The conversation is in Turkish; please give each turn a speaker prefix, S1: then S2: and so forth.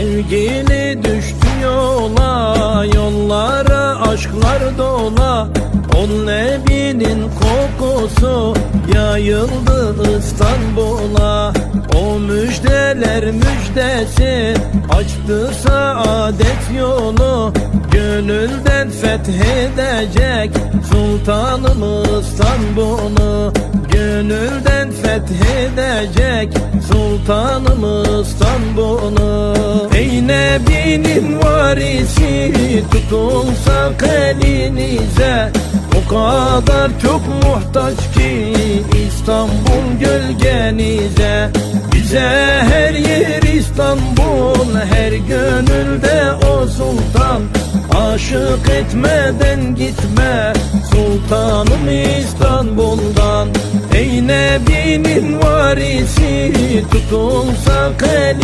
S1: Sevgili düştü yola Yollara aşklar dola. On evinin kokusu Yayıldı İstanbul'a. O müjdeler müjdesi Açtı saadet yolu Gönülden fethedecek Sultanım İstanbul'u. Gönülden fethedecek Sultanım İstanbul'u Nebi'nin varisi Tutulsak elinize. O kadar çok muhtaç ki İstanbul gölgenize. Bize her yer İstanbul Her gönülde o sultan. Aşık etmeden gitme Sultanım İstanbul'dan. Ey Nebi'nin varisi Tutulsak eli